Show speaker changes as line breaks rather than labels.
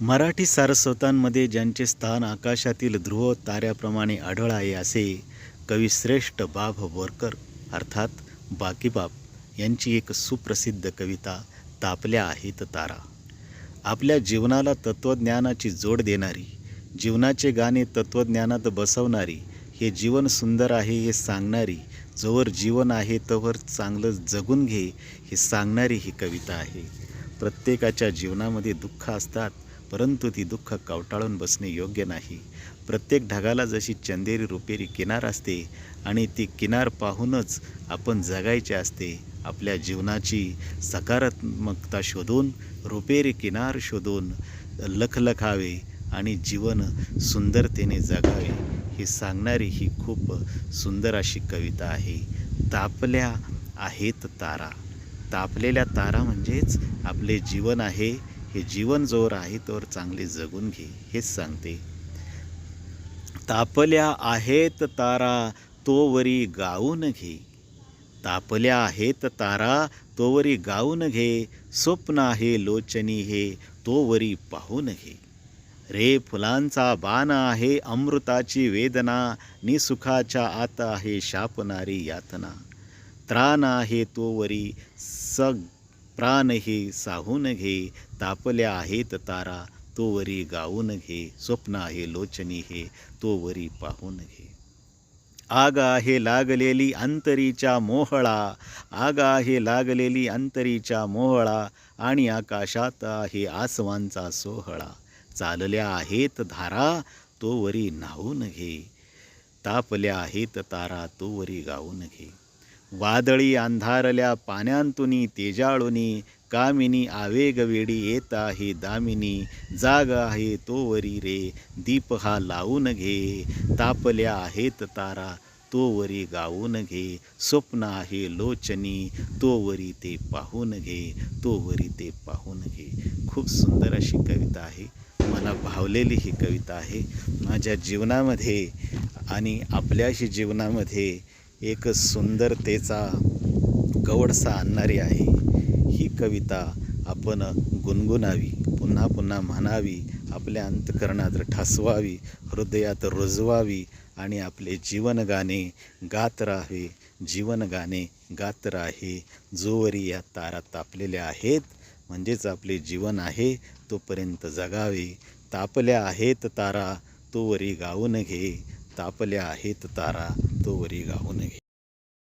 मराठी सारस्वतांमध्ये ज्यांचे स्थान आकाशातील ध्रुव ताऱ्याप्रमाणे आढळ आहे असे कविश्रेष्ठ बाभ बोरकर अर्थात बाकीबाब यांची एक सुप्रसिद्ध कविता तापल्या आहेत तारा. आपल्या जीवनाला तत्त्वज्ञानाची जोड देणारी जीवनाचे गाणे तत्त्वज्ञानात बसवणारी हे जीवन सुंदर आहे हे सांगणारी जोवर जीवन आहे तोवर चांगलं जगून घे हे सांगणारी ही कविता आहे. प्रत्येकाच्या जीवनामध्ये दुःख असतात परंतु ती दुःख कवटाळून बसणे योग्य नाही. प्रत्येक ढगाला जशी चंदेरी रुपेरी किनार असते आणि ती किनार पाहूनच आपण जगायचे असते आपल्या जीवनाची सकारात्मकता शोधून रुपेरी किनार शोधून लखलखावे आणि जीवन सुंदरतेने जगावे हे सांगणारी ही खूप सुंदर अशी कविता आहे. तापल्या आहेत तारा. तापलेल्या तारा म्हणजेच आपले जीवन आहे हे जीवन जोर आहे तोवर चांगले जगून घे हेच सांगते. तापल्या आहेत तारा तोवरी गाऊन घे. तापल्या आहेत तारा तोवरी गाऊन घे. स्वप्न आहे लोचनी हे तोवरी पाहून घे. रे फुलांचा बाण आहे अमृताची वेदना. निसुखाच्या आत आहे शापणारी यातना. त्राण आहे तोवरी सग प्राण हे साहून घे तापल्या आहेत तारा तोवरी गाऊन घे स्वप्न आहे लोचनी हे तोवरी पाहून घे. आग आहे लागलेली अंतरीच्या मोहळा आग आहे लागलेली अंतरीच्या मोहळा आणि आकाशात आहे आसवांचा सोहळा. चालल्या आहेत धारा तोवरी न्हावून घे तापल्या आहेत तारा तोवरी गाऊन घे. वादळी अंधारल्या पाण्यांतुनी तेजाळुनी कामिनी आवेगवेडी येत आहे दामिनी जाग आहे तोवरी रे दीप हा लावून घे तापल्या आहेत तारा तोवरी गाऊन घे स्वप्न आहे लोचनी तोवरी ते पाहून घे तोवरी ते पाहून घे. खूप सुंदर अशी कविता आहे मला भावलेली ही कविता आहे. माझ्या जीवनामध्ये आणि आपल्याशी जीवनामध्ये एक सुंदरतेचा गवडसा आणणारी आहे. ही कविता आपण गुणगुणावी पुन्हा पुन्हा म्हणावी आपल्या अंतकरणात ठसवावी हृदयात रुजवावी आणि आपले जीवनगाणे गात राहावे. जीवनगाणे गात राहे. जोवरी या तारा तापलेल्या आहेत. म्हणजेच आपले जीवन आहे तोपर्यंत जगावे. तापल्या आहेत तारा तोवरी गाऊन घे. तापल्या आहेत तारा तो वरी गाऊन घे